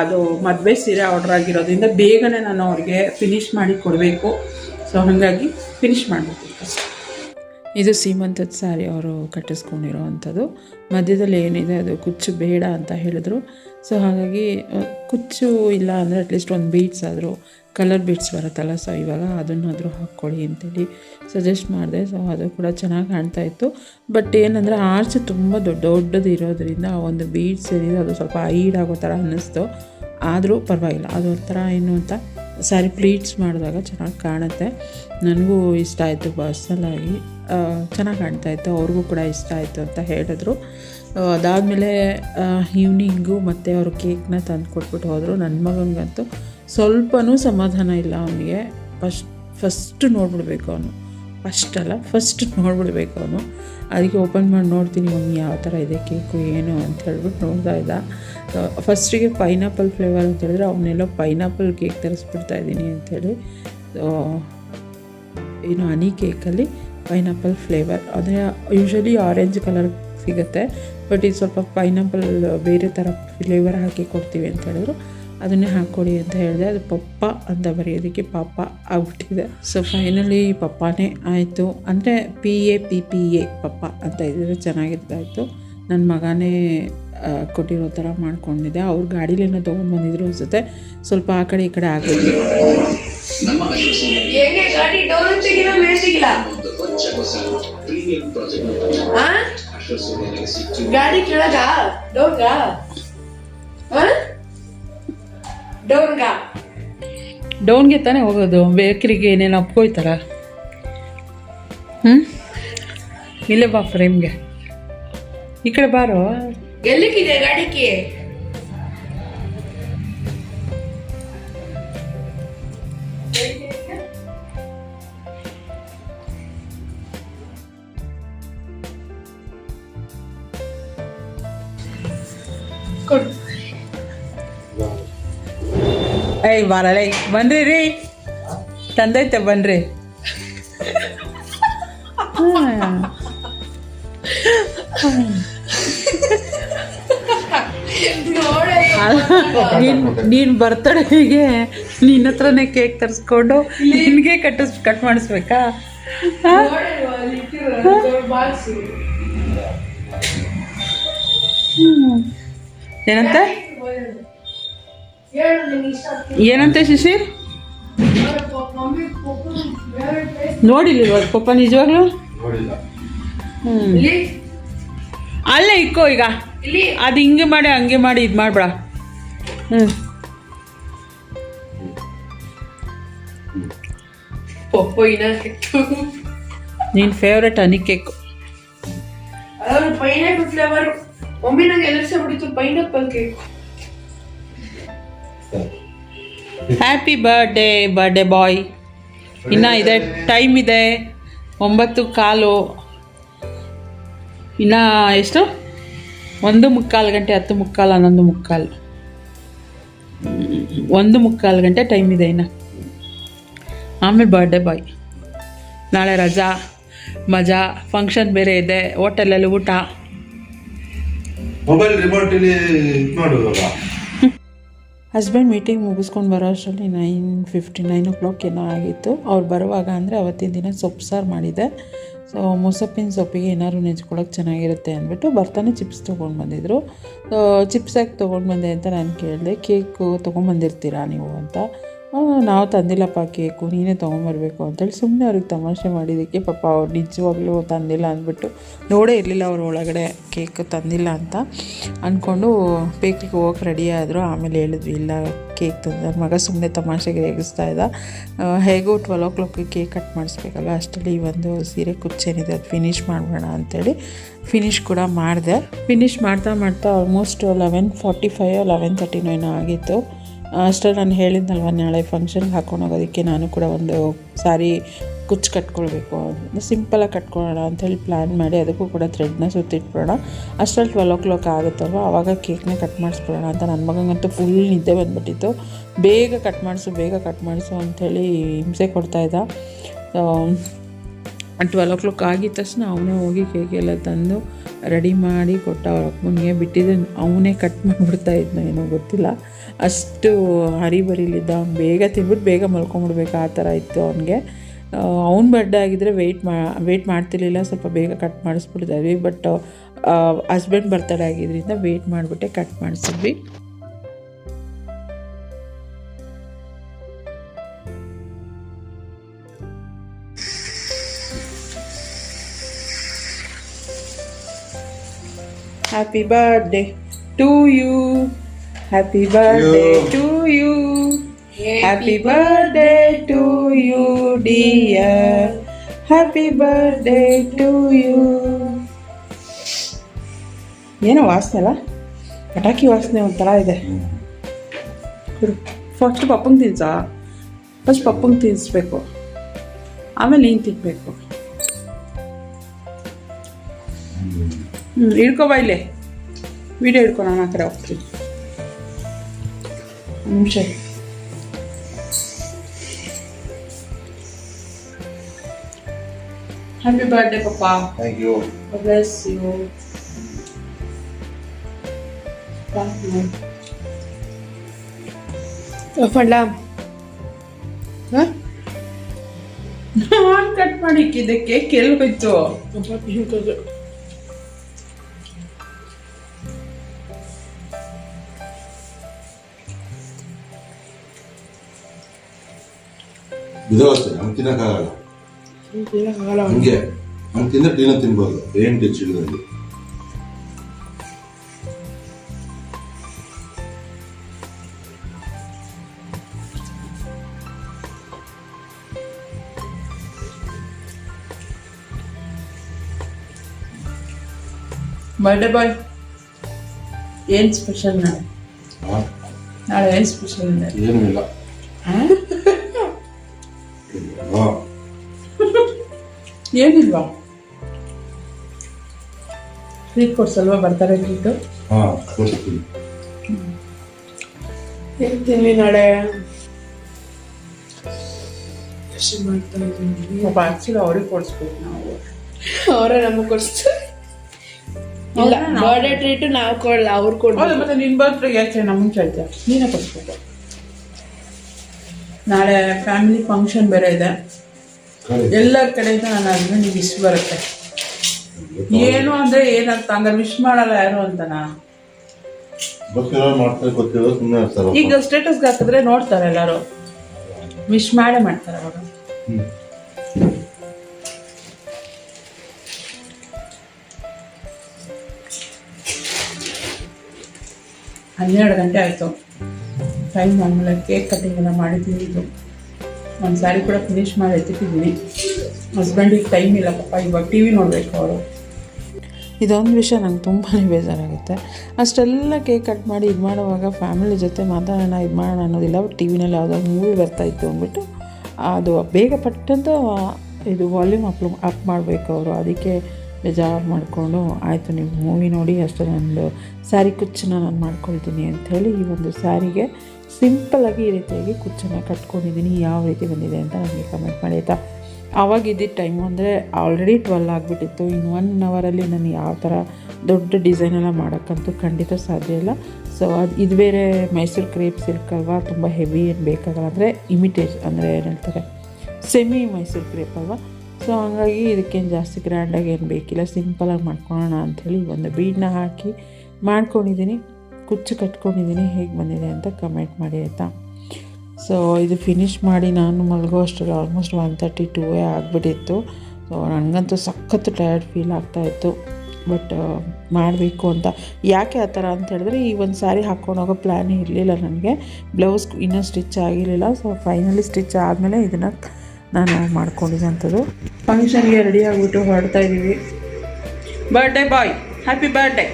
ಅದು ಮದುವೆ ಸೀರೆ ಆರ್ಡ್ರ್ ಆಗಿರೋದ್ರಿಂದ ಬೇಗನೆ ನಾನು ಅವ್ರಿಗೆ ಫಿನಿಶ್ ಮಾಡಿ ಕೊಡಬೇಕು. ಸೊ ಹಾಗಾಗಿ ಫಿನಿಶ್ ಮಾಡಬೇಕು ಫಸ್ಟ್ ಇದು ಸೀಮಂತದ ಸ್ಯಾರಿ ಅವರು ಕಟ್ಟಿಸ್ಕೊಂಡಿರೋ ಅಂಥದ್ದು ಮಧ್ಯದಲ್ಲಿ ಏನಿದೆ ಅದು ಕುಚ್ಚು ಬೇಡ ಅಂತ ಹೇಳಿದ್ರು. ಸೊ ಹಾಗಾಗಿ ಕುಚ್ಚು ಇಲ್ಲ ಅಂದರೆ ಅಟ್ಲೀಸ್ಟ್ ಒಂದು ಬೀಟ್ಸ್ ಆದರೂ ಕಲರ್ ಬೀಟ್ಸ್ ಬರುತ್ತಲ್ಲ. ಸೊ ಇವಾಗ ಅದನ್ನಾದರೂ ಹಾಕ್ಕೊಳ್ಳಿ ಅಂತೇಳಿ ಸಜೆಸ್ಟ್ ಮಾಡಿದೆ. ಸೊ ಅದು ಕೂಡ ಚೆನ್ನಾಗಿ ಕಾಣ್ತಾ ಇತ್ತು. ಬಟ್ ಏನಂದರೆ ಆರ್ಚ್ ತುಂಬ ದೊಡ್ಡ ದೊಡ್ಡದು ಇರೋದ್ರಿಂದ ಆ ಒಂದು ಬೀಟ್ಸ್ ಏನಿದೆ ಅದು ಸ್ವಲ್ಪ ಹೈಡ್ ಆಗೋ ಥರ ಅನ್ನಿಸ್ತು. ಆದರೂ ಪರವಾಗಿಲ್ಲ. ಅದೊಂಥರ ಏನು ಅಂತ ಸ್ಯಾರಿ ಪ್ಲೀಟ್ಸ್ ಮಾಡಿದಾಗ ಚೆನ್ನಾಗಿ ಕಾಣುತ್ತೆ. ನನಗೂ ಇಷ್ಟ ಆಯಿತು ಪರ್ಸ್ನಲಾಗಿ ಚೆನ್ನಾಗಿ ಕಾಣ್ತಾ ಇತ್ತು. ಅವ್ರಿಗೂ ಕೂಡ ಇಷ್ಟ ಆಯಿತು ಅಂತ ಹೇಳಿದ್ರು. ಅದಾದಮೇಲೆ ಈವ್ನಿಂಗು ಮತ್ತು ಅವರು ಕೇಕ್ನ ತಂದು ಕೊಟ್ಬಿಟ್ಟು ಹೋದರು. ನನ್ನ ಮಗನಿಗಂತೂ ಸ್ವಲ್ಪನೂ ಸಮಾಧಾನ ಇಲ್ಲ ಅವನಿಗೆ. ಫಸ್ಟ್ ಫಸ್ಟ್ ನೋಡಿಬಿಡ್ಬೇಕು ಅವನು. ಫಸ್ಟ್ ಅಲ್ಲ ಫಸ್ಟ್ ನೋಡ್ಬಿಡ್ಬೇಕು ಅವನು. ಅದಕ್ಕೆ ಓಪನ್ ಮಾಡಿ ನೋಡ್ತೀನಿ ಮಮ್ಮಿ ಯಾವ ಥರ ಇದೆ ಕೇಕು ಏನು ಅಂತ ಹೇಳ್ಬಿಟ್ಟು ನೋಡ್ತಾ ಇದ್ದ. ಫಸ್ಟಿಗೆ ಪೈನಾಪಲ್ ಫ್ಲೇವರ್ ಅಂತ ಹೇಳಿದ್ರೆ ಅವನ್ನೆಲ್ಲ ಪೈನಾಪಲ್ ಕೇಕ್ ತರಿಸ್ಬಿಡ್ತಾ ಇದ್ದೀನಿ ಅಂಥೇಳಿ ಏನು ಹನಿ ಕೇಕಲ್ಲಿ ಪೈನಾಪಲ್ ಫ್ಲೇವರ್ ಅಂದರೆ ಯೂಶಲಿ ಆರೆಂಜ್ ಕಲರ್ ಸಿಗುತ್ತೆ ಬಟ್ ಇದು ಸ್ವಲ್ಪ ಪೈನಾಪಲ್ ಬೇರೆ ಥರ ಫ್ಲೇವರ್ ಹಾಕಿ ಕೊಡ್ತೀವಿ ಅಂತ ಹೇಳಿದ್ರು. ಅದನ್ನೇ ಹಾಕ್ಕೊಡಿ ಅಂತ ಹೇಳಿದೆ. ಅದು ಪಪ್ಪ ಅಂತ ಬರೆಯೋದಕ್ಕೆ ಪಾಪ ಆಗ್ಬಿಟ್ಟಿದೆ. ಸೊ ಫೈನಲಿ ಪಪ್ಪಾನೇ ಆಯಿತು. ಅಂದರೆ P A P P A ಪಪ್ಪ ಅಂತ ಇದ್ದರೆ ಚೆನ್ನಾಗಿರ್ತಾಯಿತ್ತು. ನನ್ನ ಮಗನೇ ಕೊಟ್ಟಿರೋ ಥರ ಮಾಡ್ಕೊಂಡಿದ್ದೆ. ಅವ್ರ ಗಾಡೀಲೇನೋ ತೊಗೊಂಡು ಬಂದಿದ್ರು ಅನ್ಸುತ್ತೆ. ಸ್ವಲ್ಪ ಆ ಕಡೆ ಈ ಕಡೆ ಆಗಿದ್ರು ಹೆಂಗೆ? ಗಾಡಿ ಡೋರ್ಗ ಡೌನ್ಗೆ ತಾನೇ ಹೋಗೋದು. ಬೇಕ್ರಿಗೆ ಏನೇನು ಅಪ್ಕೊಯ್ತಾರ ಹ್ಞೂ ಇಲ್ಲೇ ಬಾ ಫ್ರೇಮ್ಗೆ. ಈ ಕಡೆ ಬಾರೋ. ಎಲ್ಲಿಕ್ಕಿದೆ ಗಾಡಿಗೆ ಏಯ್ ಬರಲ್ಲ ಬನ್ರಿ ರೀ. ತಂದೈತೆ ಬನ್ರಿ. ನೀನ್ ಬರ್ತಡೆ ಬರ್ತಡೆಗೆ ನಿನ್ನ ಹತ್ರನೇ ಕೇಕ್ ತರಿಸ್ಕೊಂಡು ನಿನಗೆ ಕಟ್ಟಿಸ್ ಕಟ್ ಮಾಡಿಸ್ಬೇಕಾ. ಏನಂತೆ? ಏನಂತೆ ಶಿಶಿರ್ ನೋಡಿಲ್ಲ ನೋಡಿಲ್ಲ ಪಪ್ಪ ನಿಜವಾಗ್ಲು? ನೋಡಿಲ್ಲ. ಹ್ಮ್. ಇಲ್ಲಿ? ಅಲ್ಲೇ ಇಕ್ಕೋ ಈಗ. ಇಲ್ಲಿ? ಅದು ಹಿಂಗೆ ಮಾಡಿ ಹಂಗೆ ಮಾಡಿ ಇದು ಮಾಡ್ಬೇಡ. ಹ್ಞೂ ನಿನ್ನ ಫೇವ್ರೆಟ್ ಅನಿ ಕೇಕು ಪೈನಾಪಲ್ ಫ್ಲೇವರ್ ಒಮ್ಮೆ ನಂಗೆ ಎದುರಿಸ ಬಿಡಿತು pineapple cake happy birthday birthday boy ಇನ್ನು ಇದೆ ಟೈಮ್ ಇದೆ. ಒಂಬತ್ತು ಕಾಲು. ಇನ್ನು ಎಷ್ಟು? ಒಂದು ಮುಕ್ಕಾಲು ಗಂಟೆ, ಹತ್ತು ಮುಕ್ಕಾಲು, ಹನ್ನೊಂದು ಮುಕ್ಕಾಲು. ಒಂದು ಮುಕ್ಕಾಲು ಗಂಟೆ ಟೈಮ್ ಇದೆ ಇನ್ನು. ಆಮೇಲೆ ಬರ್ಡೇ ಬಾಯ್ ನಾಳೆ ರಜಾ, ಮಜಾ ಫಂಕ್ಷನ್ ಬೇರೆ ಇದೆ ಹೋಟೆಲಲ್ಲಿ ಊಟ. ಮೊಬೈಲ್ ರಿಮೋಟ್ ಇಲ್ಲಿ ಇದು ಮಾಡೋದಲ್ಲ ಹಸ್ಬೆಂಡ್ ಮೀಟಿಂಗ್ ಮುಗಿಸ್ಕೊಂಡು ಬರೋ ಅಷ್ಟರಲ್ಲಿ nine fifty nine o'clock ಏನೋ ಆಗಿತ್ತು. ಅವ್ರು ಬರುವಾಗ ಅಂದರೆ ಅವತ್ತಿನ ದಿನ ಸೊಪ್ಪು, ಸಾರು ಮಾಡಿದ್ದೆ ಸೊ ಮೊಸಪ್ಪಿನ ಸೊಪ್ಪಿಗೆ ಏನಾದ್ರು ನೆಚ್ಕೊಳಕ್ಕೆ ಚೆನ್ನಾಗಿರುತ್ತೆ ಅಂದ್ಬಿಟ್ಟು ಬರ್ತಾನೆ ಚಿಪ್ಸ್ ತೊಗೊಂಡು ಬಂದಿದ್ರು. ಸೊ ಚಿಪ್ಸ್ ಯಾಕೆ ತೊಗೊಂಡು ಬಂದೆ ಅಂತ ನಾನು ಕೇಳಿದೆ. ಕೇಕು ತೊಗೊಂಬಂದಿರ್ತೀರಾ ನೀವು ಅಂತ. ನಾವು ತಂದಿಲ್ಲಪ್ಪ ಕೇಕು, ನೀನೇ ತೊಗೊಂಬರ್ಬೇಕು ಅಂತೇಳಿ ಸುಮ್ಮನೆ ಅವ್ರಿಗೆ ತಮಾಷೆ ಮಾಡಿದ್ದಕ್ಕೆ ಪಾಪ ಅವ್ರು ನಿಜವಾಗ್ಲೂ ತಂದಿಲ್ಲ ಅಂದ್ಬಿಟ್ಟು ನೋಡೇ ಇರಲಿಲ್ಲ ಅವ್ರ ಒಳಗಡೆ ಕೇಕ್ ತಂದಿಲ್ಲ ಅಂತ. ಅಂದ್ಕೊಂಡು ಬೇಕ್ರಿಗೆ ಹೋಗಕ್ಕೆ ರೆಡಿ ಆದರು, ಆಮೇಲೆ ಹೇಳಿದ್ವಿ, ಇಲ್ಲ ಕೇಕ್ ತಂದ ಮಗ ಸುಮ್ಮನೆ ತಮಾಷೆಗೆ ರೇಗಿಸ್ತಾ ಇದ್ದ. ಹೇಗೂ ಟ್ವೆಲ್ ಓ ಕ್ಲಾಕಿಗೆ ಕೇಕ್ ಕಟ್ ಮಾಡಿಸ್ಬೇಕಲ್ಲ ಅಷ್ಟರಲ್ಲಿ ಈ ಒಂದು ಸೀರೆ ಕುಚ್ಚೇನಿದೆ, ಅದು ಫಿನಿಷ್ ಮಾಡೋಣ ಅಂತೇಳಿ ಫಿನಿಷ್ ಕೂಡ ಮಾಡಿದೆ. ಫಿನಿಷ್ ಮಾಡ್ತಾ ಮಾಡ್ತಾ almost eleven forty five eleven ತರ್ಟಿನೋ ಏನೋ ಆಗಿತ್ತು. ಅಷ್ಟರಲ್ಲಿ ನಾನು ಹೇಳಿದ್ನಲ್ವ, ನಾಳೆ ಫಂಕ್ಷನ್ಗೆ ಹಾಕೊಂಡು ಹೋಗೋದಕ್ಕೆ ನಾನು ಕೂಡ ಒಂದು ಸಾರಿ ಕುಚ್ಚು ಕಟ್ಕೊಳ್ಬೇಕು. ಸಿಂಪಲಾಗಿ ಕಟ್ಕೊಳ್ಳೋಣ ಅಂಥೇಳಿ ಪ್ಲ್ಯಾನ್ ಮಾಡಿ, ಅದಕ್ಕೂ ಕೂಡ ಥ್ರೆಡ್ನ ಸುತ್ತಿಟ್ಬಿಡೋಣ. ಅಷ್ಟರಲ್ಲಿ ಟ್ವೆಲ್ ಓ ಕ್ಲಾಕ್ ಆಗುತ್ತಲ್ವ ಆವಾಗ ಕೇಕ್ನ ಕಟ್ ಮಾಡಿಸ್ಬಿಡೋಣ ಅಂತ ನನ್ನ ಮಗಂಗಂತೂ ಫುಲ್ ನಿದ್ದೆ ಬಂದುಬಿಟ್ಟಿತ್ತು. ಬೇಗ ಕಟ್ ಮಾಡಿಸು, ಬೇಗ ಕಟ್ ಮಾಡಿಸು ಅಂಥೇಳಿ ಹಿಂಸೆ ಕೊಡ್ತಾಯಿದ್ದ ಟ್ವೆಲ್ ಓ ಕ್ಲಾಕ್ ಆಗಿದ ತಕ್ಷಣ ಅವನೇ ಹೋಗಿ ಕೇಕ್ ಎಲ್ಲ ತಂದು ರೆಡಿ ಮಾಡಿ ಕೊಟ್ಟ ಅವ್ರ ಅಪ್ಪನಿಗೆ ಬಿಟ್ಟಿದ್ದೆ. ಅವನೇ ಕಟ್ ಮಾಡಿಬಿಡ್ತಾ ಇದ್ನ ಏನೋ ಗೊತ್ತಿಲ್ಲ. ಅಷ್ಟು ಹರಿಬರಿಲಿದ್ದ ಅವ್ನು ಬೇಗ ತಿಂದ್ಬಿಟ್ಟು ಬೇಗ ಮಲ್ಕೊಂಬಿಡ್ಬೇಕು. ಆ ಥರ ಇತ್ತು ಅವನಿಗೆ. ಅವ್ನ ಬರ್ಡೇ ಆಗಿದ್ದರೆ ವೆಯ್ಟ್ ಮಾ ವೆಯ್ಟ್ ಮಾಡ್ತಿರ್ಲಿಲ್ಲ. ಸ್ವಲ್ಪ ಬೇಗ ಕಟ್ ಮಾಡಿಸ್ಬಿಡ್ತಾ ಇದ್ವಿ. ಬಟ್ ಹಸ್ಬೆಂಡ್ ಬರ್ತಡೇ ಆಗಿದ್ದರಿಂದ ವೆಯ್ಟ್ ಮಾಡಿಬಿಟ್ಟೆ ಕಟ್ ಮಾಡಿಸಿದ್ವಿ. Happy birthday to you. Happy birthday to you. Happy birthday to you, dear. Happy birthday to you. ಏನೋ ವಾಸನೆ ಅಲ್ಲ ಪಟಾಕಿ ವಾಸನೆ ಒಂಥರ ಇದೆ ಫಸ್ಟ್ ಪಪ್ಪಂಗೆ ತಿನ್ಸಾ ಫಸ್ಟ್ ಪಪ್ಪಂಗೆ ತಿನ್ನಿಸ್ಬೇಕು ಆಮೇಲೆ ನೀನು ತಿನ್ಬೇಕು ಹ್ಞೂ ಹಿಡ್ಕೊ ಬಾ ಇಲ್ಲಿ. ವಿಡಿಯೋ ಹಿಡ್ಕೊ ನಾನು ಆ ಕಡೆ ಹೋಗ್ತೀನಿ. ನಿಮಿಷ happy birthday papa thank you bless you ಫಂಡ ನಾನು ಕಟ್ ಮಾಡಿಕ್ಕಿದ್ದಕ್ಕೆ ಇಕ್ಕಿದ್ದೆ ಅಷ್ಟೇ ಹಂಗೆ ತಿನ್ನಕ್ಕಾಗಲ್ಲ ಹಂಗೆ ಹಂಗೆ ತಿಂದ್ರೆ ಟೀನ ತಿನ್ಬೋದು ಏನು ಟಚ್ ಇಲ್ಲದಲ್ಲಿ ಬರ್ಡೇ ಬಾಯ್ ಏನು ಸ್ಪೆಷಲ್ ನಾಳೆ? ಏನ್ ನಾಳೆ ಏನು ಸ್ಪೆಷಲ್ ಇದೆ ಏನೂ ಇಲ್ಲ. ಏನಿಲ್ವಾ? ಸ್ವೀಟ್ ಕೊಡ್ಸಲ್ವಾ ಬರ್ತಾರೆ ಟ್ರೀಟು ಹಾಂ ಕೊಡ್ತೀನಿ ಹೇಳ್ತೀನಿ ನಾಳೆ. ಖುಷಿ ಮಾಡ್ತಾ ಇದ್ದೀನಿ ಪಾಪ ಆ್ಯಕ್ಚುಲಿ ಅವ್ರಿಗೆ ಕೊಡಿಸ್ಬೇಕು ನಾವು. ಅವರೇ ನಮಗೆ ಕೊಡ್ಸ್ತಾರೆ. ಇಲ್ಲ ಬರ್ಡೇ ಟ್ರೀಟ್ ನಾವು ಕೊಡಲ್ಲ ಅವ್ರು ಮತ್ತೆ ನಿನ್ನ ಬರ್ತ್ಡೇ ಯಾಕೆ ನಮ್ಮನ್ನು ಕೇಳ್ತೀಯ ನೀನೇ ಕೊಡಿಸ್ಬೇಕು. ನಾಳೆ ಫ್ಯಾಮಿಲಿ ಫಂಕ್ಷನ್ ಬೇರೆ ಇದೆ. ಎಲ್ಲರ ಕಡೆಯಿಂದ ನಾನು ಹಸ್ಬೆಂಡಿಗೆ ವಿಶ್ ಬರುತ್ತೆ. ಏನು ಅಂದ್ರೆ ಏನಂತ ಅಂದ್ರೆ ವಿಶ್ ಮಾಡಲ್ಲ ಯಾರು ಅಂತನಾ ಈಗ ಸ್ಟೇಟಸ್ಗೆ ಹಾಕಿದ್ರೆ ನೋಡ್ತಾರೆ ಎಲ್ಲರೂ. ವಿಶ್ ಮಾಡೇ ಮಾಡ್ತಾರೆ ಅವಾಗ. ಹನ್ನೆರಡು ಗಂಟೆ ಆಯಿತು. ಟೈಮ್ ಆಮೇಲೆ ಕೇಕ್ ಕಟಿಂಗ್ ಎಲ್ಲ ಮಾಡಿದ್ದೀನಿ ಇದು ಒಂದು ಸ್ಯಾರಿ ಕೂಡ ಫಿನಿಶ್ ಮಾಡಿ ಎತ್ತಿಟ್ಟಿದ್ದೀನಿ. ಹಸ್ಬೆಂಡಿಗೆ ಟೈಮ್ ಇಲ್ಲ ಪಾಪ, ಇವಾಗ ಟಿ ವಿ ನೋಡಬೇಕು ಅವರು. ಇದೊಂದು ವಿಷಯ ನಂಗೆ ತುಂಬಾ ಬೇಜಾರಾಗುತ್ತೆ. ಅಷ್ಟೆಲ್ಲ ಕೇಕ್ ಕಟ್ ಮಾಡಿ ಇದು ಮಾಡುವಾಗ ಫ್ಯಾಮಿಲಿ ಜೊತೆ ಮಾತಾಡೋಣ, ಇದು ಮಾಡೋಣ ಅನ್ನೋದಿಲ್ಲ ಟಿ ವಿನಲ್ಲಿ ಯಾವುದೋ ಮೂವಿ ಬರ್ತಾಯಿತ್ತು ಅಂದ್ಬಿಟ್ಟು, ಅದು ಬೇಗ ಪಟ್ಟಂತ ಇದು ವಾಲ್ಯೂಮ್ ಅಪ್ ಅಪ್ ಮಾಡಬೇಕು ಅವರು. ಅದಕ್ಕೆ ಬೇಜಾರು ಮಾಡಿಕೊಂಡು, ಆಯಿತು ನೀವು ಮೂವಿ ನೋಡಿ, ಅಷ್ಟೇ ನಂದು ಸ್ಯಾರಿ ಕುಚ್ಚನ್ನ ನಾನು ಮಾಡ್ಕೊಳ್ತೀನಿ ಅಂಥೇಳಿ ಈ ಒಂದು ಸ್ಯಾರಿಗೆ ಸಿಂಪಲ್ಲಾಗಿ ಈ ರೀತಿಯಾಗಿ ಕುರ್ಚನ ಕಟ್ಕೊಂಡಿದ್ದೀನಿ. ಯಾವ ರೀತಿ ಬಂದಿದೆ ಅಂತ ನನಗೆ ಕಮೆಂಟ್ ಮಾಡಿ, ಆಯಿತಾ? ಆವಾಗ ಇದ್ದಿದ್ದ ಟೈಮು ಅಂದರೆ ಆಲ್ರೆಡಿ ಟ್ವೆಲ್ ಆಗಿಬಿಟ್ಟಿತ್ತು. ಇನ್ನು ಒನ್ ಅವರಲ್ಲಿ ನಾನು ಯಾವ ಥರ ದೊಡ್ಡ ಡಿಸೈನ್ ಎಲ್ಲ ಮಾಡೋಕ್ಕಂತೂ ಖಂಡಿತ ಸಾಧ್ಯ ಇಲ್ಲ. ಸೊ ಅದು ಇದು ಬೇರೆ ಮೈಸೂರು ಕ್ರೇಪ್ ಸಿಲ್ಕ್ ಅಲ್ವಾ? ತುಂಬ ಹೆವಿ ಏನು ಬೇಕಾಗಲ್ಲ ಅಂದರೆ ಇಮಿಟೇಟ್ ಅಂದರೆ ಏನು ಹೇಳ್ತಾರೆ? ಸೆಮಿ ಮೈಸೂರು ಕ್ರೇಪ್ ಅಲ್ವಾ? ಸೊ ಹಾಗಾಗಿ ಇದಕ್ಕೇನು ಜಾಸ್ತಿ ಗ್ರ್ಯಾಂಡಾಗಿ ಏನು ಬೇಕಿಲ್ಲ. ಸಿಂಪಲಾಗಿ ಮಾಡ್ಕೊಳ್ಳೋಣ ಅಂಥೇಳಿ ಒಂದು ಬೀಡನ್ನ ಹಾಕಿ ಮಾಡ್ಕೊಂಡಿದ್ದೀನಿ. ಕುಚ್ಚು ಕಟ್ಕೊಂಡಿದ್ದೀನಿ, ಹೇಗೆ ಬಂದಿದೆ ಅಂತ ಕಮೆಂಟ್ ಮಾಡಿ ಆಯಿತಾ? ಸೊ ಇದು ಫಿನಿಷ್ ಮಾಡಿ ನಾನು ಮಲಗೋ ಅಷ್ಟರಲ್ಲಿ ಆಲ್ಮೋಸ್ಟ್ ಒನ್ ತರ್ಟಿ ಟೂವೇ ಆಗಿಬಿಟ್ಟಿತ್ತು. ಸೊ ನನಗಂತೂ ಸಖತ್ತು ಟಯರ್ಡ್ ಫೀಲ್ ಆಗ್ತಾಯಿತ್ತು ಬಟ್ ಮಾಡಬೇಕು ಅಂತ. ಯಾಕೆ ಆ ಥರ ಅಂತ ಹೇಳಿದ್ರೆ, ಈ ಒಂದು ಸ್ಯಾರಿ ಹಾಕ್ಕೊಂಡು ಹೋಗೋ ಪ್ಲ್ಯಾನೇ ಇರಲಿಲ್ಲ ನನಗೆ. ಬ್ಲೌಸ್ ಇನ್ನೂ ಸ್ಟಿಚ್ ಆಗಿರಲಿಲ್ಲ. ಸೊ ಫೈನಲಿ ಸ್ಟಿಚ್ ಆದಮೇಲೆ ಇದನ್ನು ನಾನು ಮಾಡ್ಕೊಂಡಿದ್ದಂಥದ್ದು ಫಂಕ್ಷನ್ಗೆ ರೆಡಿ ಆಗಿಬಿಟ್ಟು ಹೊರಡ್ತಾ ಇದ್ದೀವಿ ಬರ್ಡೇ ಬಾಯ್ ಹ್ಯಾಪಿ ಬರ್ಡೇ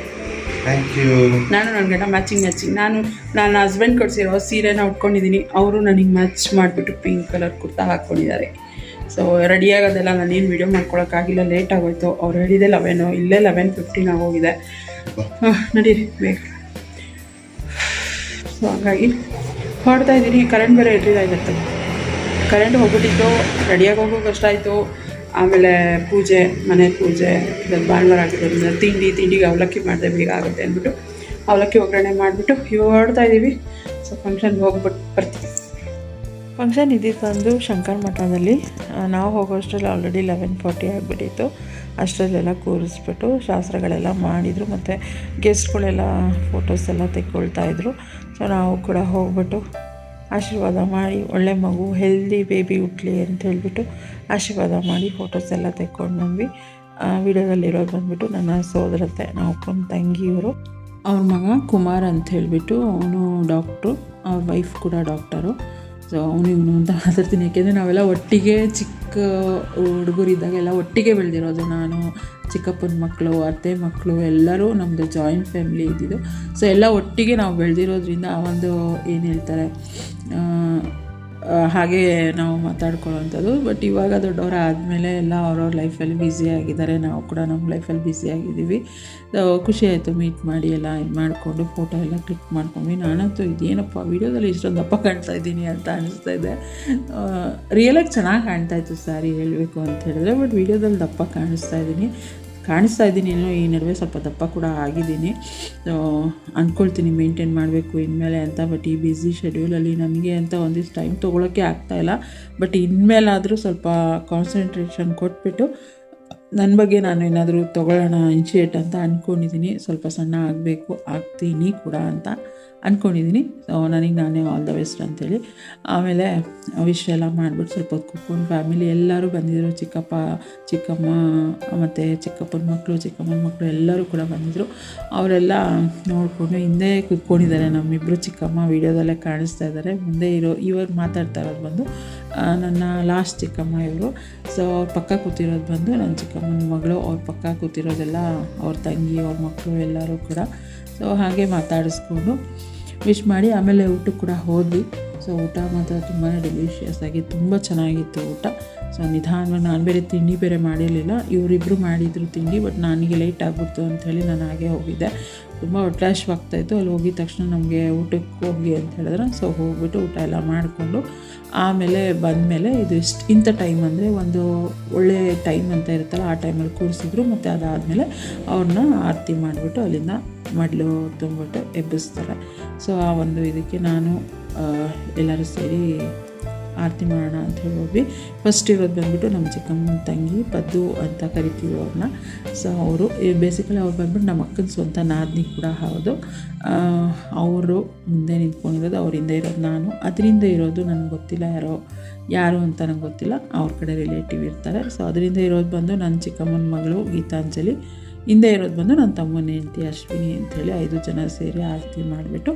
ನಾನು ನನ್ನ ಗಂಡ ಮ್ಯಾಚಿಂಗ್ ಮ್ಯಾಚಿಂಗ್ ನಾನು, ನನ್ನ ಹಸ್ಬೆಂಡ್ ಕೊಡಿಸಿರೋ ಸೀರೆನ ಉಟ್ಕೊಂಡಿದ್ದೀನಿ ಅವರು ನನಗೆ ಮ್ಯಾಚ್ ಮಾಡಿಬಿಟ್ಟು ಪಿಂಕ್ ಕಲರ್ ಕುರ್ತಾ ಹಾಕ್ಕೊಂಡಿದ್ದಾರೆ ಸೊ ರೆಡಿ ಆಗೋದೆಲ್ಲ ನಾನೇನು ವೀಡಿಯೋ ಮಾಡ್ಕೊಳಕ್ಕಾಗಿಲ್ಲ. ಲೇಟ್ ಆಗೋಯ್ತು. ಅವ್ರು ಹೇಳಿದೆ ಲೆವೆನು ಇಲ್ಲೇ ಲೆವೆನ್ ಫಿಫ್ಟೀನ್ ಆಗೋಗಿದೆ. ನಡೀರಿ, ಬೇಗ. ಸೊ ಹಾಗಾಗಿ ಹೊಡ್ತಾ ಇದ್ದೀನಿ ಕರೆಂಟ್ ಬೇರೆ ಇರಲಿಲ್ಲ ಕರೆಂಟ್ ಹೋಗ್ಬಿಟ್ಟಿತ್ತು. ರೆಡಿಯಾಗಿ ಆಯಿತು. ಆಮೇಲೆ ಪೂಜೆ, ಮನೆ ಪೂಜೆ ಭಾನುವಾರ ಆಗಿರೋದ್ರಿಂದ ತಿಂಡಿ, ತಿಂಡಿಗೆ ಅವಲಕ್ಕಿ ಮಾಡಿದೆ ಬೇಗ ಆಗುತ್ತೆ ಅಂದ್ಬಿಟ್ಟು ಅವಲಕ್ಕಿ ಒಗ್ಗರಣೆ ಮಾಡಿಬಿಟ್ಟು ಇವಾಗ ಇದ್ದೀವಿ ಸೊ ಫಂಕ್ಷನ್ಗೆ ಹೋಗ್ಬಿಟ್ಟು ಬರ್ತೀವಿ. ಫಂಕ್ಷನ್ ಇದ್ದಿದ್ದು ಬಂದು ಶಂಕರ್ ಮಠದಲ್ಲಿ. ನಾವು ಹೋಗೋಷ್ಟರಲ್ಲಿ ಆಲ್ರೆಡಿ ಲೆವೆನ್ ಫಾರ್ಟಿ ಆಗಿಬಿಟ್ಟಿತ್ತು. ಅಷ್ಟರಲ್ಲೆಲ್ಲ ಕೂರಿಸ್ಬಿಟ್ಟು ಶಾಸ್ತ್ರಗಳೆಲ್ಲ ಮಾಡಿದರು. ಮತ್ತು ಗೆಸ್ಟ್ಗಳೆಲ್ಲ ಫೋಟೋಸ್ ಎಲ್ಲ ತೆಕ್ಕೊಳ್ತಾಯಿದ್ರು ಸೊ ನಾವು ಕೂಡ ಹೋಗ್ಬಿಟ್ಟು ಆಶೀರ್ವಾದ ಮಾಡಿ, ಒಳ್ಳೆ ಮಗು ಹೆಲ್ದಿ ಬೇಬಿ ಹುಟ್ಲಿ ಅಂತ ಹೇಳಿಬಿಟ್ಟು ಆಶೀರ್ವಾದ ಮಾಡಿ ಫೋಟೋಸ್ ಎಲ್ಲ ತೆಕ್ಕೊಂಡು ಬಂದ್ವಿ. ವಿಡಿಯೋದಲ್ಲಿರೋದು ಬಂದ್ಬಿಟ್ಟು ನನ್ನ ಸೋದರತ್ತೆ ನಾವು ಅಪ್ಪನ ತಂಗಿಯವರು. ಅವ್ರ ಮಗ ಕುಮಾರ್ ಅಂತ ಹೇಳಿಬಿಟ್ಟು ಅವನು ಡಾಕ್ಟ್ರು ಅವ್ರ ವೈಫ್ ಕೂಡ ಡಾಕ್ಟರು ಸೊ ಅವನು ಇವನು ಅಂತ ಮಾತಾಡ್ತೀನಿ, ಯಾಕೆಂದರೆ ನಾವೆಲ್ಲ ಒಟ್ಟಿಗೆ ಚಿಕ್ಕ ಹುಡುಗರಿದ್ದಾಗೆಲ್ಲ ಒಟ್ಟಿಗೆ ಬೆಳೆದಿರೋದು. ನಾನು, ಚಿಕ್ಕಪ್ಪನ ಮಕ್ಕಳು ಅತ್ತೆ ಮಕ್ಕಳು ಎಲ್ಲರೂ ನಮ್ಮದು ಜಾಯಿಂಟ್ ಫ್ಯಾಮಿಲಿ ಇದ್ದಿದ್ದು. ಸೊ ಎಲ್ಲ ಒಟ್ಟಿಗೆ ನಾವು ಬೆಳೆದಿರೋದ್ರಿಂದ ಆ ಒಂದು ಏನು ಹೇಳ್ತಾರೆ ಹಾಗೆ ನಾವು ಮಾತಾಡ್ಕೊಳ್ಳೋವಂಥದ್ದು. ಬಟ್ ಇವಾಗ ದೊಡ್ಡವರ ಆದಮೇಲೆ ಎಲ್ಲ ಅವ್ರವ್ರ ಲೈಫಲ್ಲಿ ಬ್ಯುಸಿ ಆಗಿದ್ದಾರೆ. ನಾವು ಕೂಡ ನಮ್ಮ ಲೈಫಲ್ಲಿ ಬ್ಯುಸಿ ಆಗಿದ್ದೀವಿ. ಖುಷಿ ಆಯಿತು ಮೀಟ್ ಮಾಡಿ ಎಲ್ಲ ಇದು ಮಾಡಿಕೊಂಡು ಫೋಟೋ ಎಲ್ಲ ಕ್ಲಿಕ್ ಮಾಡ್ಕೊಂಡ್ವಿ. ನಾನಂತೂ ಇದೇನಪ್ಪ, ವೀಡಿಯೋದಲ್ಲಿ ಇಷ್ಟೊಂದು ದಪ್ಪ ಕಾಣ್ತಾ ಇದ್ದೀನಿ ಅಂತ ಅನಿಸ್ತಾ ಇದೆ. ರಿಯಲಾಗಿ ಚೆನ್ನಾಗಿ ಕಾಣ್ತಾ ಇತ್ತು ಸಾರಿ ಹೇಳಬೇಕು ಅಂತ ಹೇಳಿದ್ರೆ ಬಟ್ ವೀಡಿಯೋದಲ್ಲಿ ದಪ್ಪ ಕಾಣಿಸ್ತಾ ಇದ್ದೀನಿ. ಕಾಣಿಸ್ತಾ ಇದ್ದೀನಿ. ಈ ನಡುವೆ ಸ್ವಲ್ಪ ದಪ್ಪ ಕೂಡ ಆಗಿದ್ದೀನಿ. ಅಂದ್ಕೊಳ್ತೀನಿ ಮೇಂಟೈನ್ ಮಾಡಬೇಕು ಇನ್ಮೇಲೆ ಅಂತ ಬಟ್ ಈ ಬ್ಯುಸಿ ಶೆಡ್ಯೂಲಲ್ಲಿ ನಮಗೆ ಅಂತ ಒಂದಿಷ್ಟು ಟೈಮ್ ತೊಗೊಳಕ್ಕೆ ಆಗ್ತಾಯಿಲ್ಲ ಬಟ್ ಇನ್ಮೇಲಾದರೂ ಸ್ವಲ್ಪ ಕಾನ್ಸಂಟ್ರೇಷನ್ ಕೊಟ್ಬಿಟ್ಟು ನನ್ನ ಬಗ್ಗೆ ನಾನು ಏನಾದರೂ ತೊಗೊಳ್ಳೋಣ ಇನ್ಶಿಯೇಟ್ ಅಂತ ಅಂದ್ಕೊಂಡಿದ್ದೀನಿ ಸ್ವಲ್ಪ ಸಣ್ಣ ಆಗಬೇಕು, ಆಗ್ತೀನಿ ಕೂಡ ಅಂತ. ಅಂದ್ಕೊಂಡಿದ್ದೀನಿ ಸೊ ನನಗೆ ನಾನೇ ಆಲ್ ದ ಬೆಸ್ಟ್ ಅಂತೇಳಿ. ಆಮೇಲೆ ವಿಶ್ ಎಲ್ಲ ಮಾಡಿಬಿಟ್ಟು ಸ್ವಲ್ಪ ಹೊತ್ತು ಕೂತ್ಕೊಂಡು ಫ್ಯಾಮಿಲಿ ಎಲ್ಲರೂ ಬಂದಿದ್ದರು ಚಿಕ್ಕಪ್ಪ, ಚಿಕ್ಕಮ್ಮ, ಮತ್ತು ಚಿಕ್ಕಪ್ಪನ ಮಕ್ಕಳು ಚಿಕ್ಕಮ್ಮನ ಮಕ್ಕಳು ಎಲ್ಲರೂ ಕೂಡ ಬಂದಿದ್ದರು ಅವರೆಲ್ಲ ನೋಡಿಕೊಂಡು ಹಿಂದೆ ಕೂತ್ಕೊಂಡಿದ್ದಾರೆ ನಮ್ಮಿಬ್ಬರು ಚಿಕ್ಕಮ್ಮ ವೀಡಿಯೋದಲ್ಲೇ ಕಾಣಿಸ್ತಾ ಇದ್ದಾರೆ. ಮುಂದೆ ಇರೋ, ಇವರು ಮಾತಾಡ್ತಾ ಇರೋದು ಬಂದು ನನ್ನ ಲಾಸ್ಟ್ ಚಿಕ್ಕಮ್ಮ ಇವರು. ಸೊ ಅವ್ರ ಪಕ್ಕ ಕೂತಿರೋದು ಬಂದು ನನ್ನ ಚಿಕ್ಕಮ್ಮನ ಮಗಳು, ಅವ್ರ ಪಕ್ಕ ಕೂತಿರೋದೆಲ್ಲ ಅವ್ರ ತಂಗಿ, ಅವ್ರ ಮಕ್ಕಳು ಎಲ್ಲರೂ ಕೂಡ. ಸೊ ಹಾಗೆ ಮಾತಾಡಿಸ್ಕೊಂಡು ವಿಶ್ ಮಾಡಿ ಆಮೇಲೆ ಊಟಕ್ಕೆ ಕೂಡ ಹೋದ್ವಿ. ಸೊ ಊಟ ಮಾತ್ರ ತುಂಬಾ ಡೆಲಿಷಿಯಸ್ ಆಗಿ ತುಂಬ ಚೆನ್ನಾಗಿತ್ತು ಊಟ. ಸೊ ನಿಧಾನವಾಗಿ ನಾನು ಬೇರೆ ತಿಂಡಿ ಬೇರೆ ಮಾಡಿರಲಿಲ್ಲ. ಇವರಿಬ್ಬರು ಮಾಡಿದ್ರು ತಿಂಡಿ ಬಟ್ ನನಗೆ ಲೇಟ್ ಆಗ್ಬಿಡ್ತು ಅಂಥೇಳಿ ನಾನು ಹಾಗೆ ಹೋಗಿದ್ದೆ. ತುಂಬ ಆಗ್ತಾಯಿತ್ತು ಅಲ್ಲಿ ಹೋಗಿದ ತಕ್ಷಣ ನಮಗೆ ಊಟಕ್ಕೆ ಹೋಗಿ ಅಂತ ಹೇಳಿದ್ರೆ. ಸೊ ಹೋಗ್ಬಿಟ್ಟು ಊಟ ಎಲ್ಲ ಮಾಡಿಕೊಂಡು ಆಮೇಲೆ ಬಂದಮೇಲೆ ಇದು ಇಷ್ಟು ಇಂಥ ಟೈಮ್ ಅಂದರೆ ಒಂದು ಒಳ್ಳೆ ಟೈಮ್ ಅಂತ ಇರುತ್ತಲ್ಲ, ಆ ಟೈಮಲ್ಲಿ ಕೂರಿಸಿದ್ರು. ಮತ್ತು ಅದಾದಮೇಲೆ ಅವ್ರನ್ನ ಆರತಿ ಮಾಡಿಬಿಟ್ಟು ಅಲ್ಲಿಂದ ಮಡ್ಲು ತುಂಬಿಟ್ಟು ಎಬ್ಬಿಸ್ತಾರೆ. ಸೊ ಆ ಒಂದು ಇದಕ್ಕೆ ನಾನು ಎಲ್ಲರೂ ಸೇರಿ ಆರತಿ ಮಾಡೋಣ ಅಂತ ಹೇಳಿ ಫಸ್ಟ್ ಇರೋದು ಬಂದ್ಬಿಟ್ಟು ನಮ್ಮ ಚಿಕ್ಕಮ್ಮನ ತಂಗಿ ಪದ್ದು ಅಂತ ಕರಿತೀವಿ ಅವ್ರನ್ನ. ಸೊ ಅವರು ಬೇಸಿಕಲಿ ಅವ್ರು ಬಂದ್ಬಿಟ್ಟು ನಮ್ಮ ಅಕ್ಕನ ಸ್ವಂತ ನಾದಿನಿ ಕೂಡ ಹೌದು. ಅವರು ಮುಂದೆ ನಿಂತ್ಕೊಂಡಿರೋದು ಅವರಿಂದ ಇರೋದು ನಾನು. ಅದರಿಂದ ಇರೋದು ನನಗೆ ಗೊತ್ತಿಲ್ಲ ಯಾರೋ, ಯಾರು ಅಂತ ನನಗೆ ಗೊತ್ತಿಲ್ಲ. ಅವ್ರ ಕಡೆ ರಿಲೇಟಿವ್ ಇರ್ತಾರೆ. ಸೊ ಅದರಿಂದ ಇರೋದು ಬಂದು ನನ್ನ ಚಿಕ್ಕಮ್ಮನ ಮಗಳು ಗೀತಾಂಜಲಿ. ಹಿಂದೆ ಇರೋದು ಬಂದು ನನ್ನ ತಮ್ಮನ ಹೆಂಡತಿ ಅಶ್ವಿನಿ ಅಂಥೇಳಿ ಐದು ಜನ ಸೇರಿ ಆರತಿ ಮಾಡಿಬಿಟ್ಟು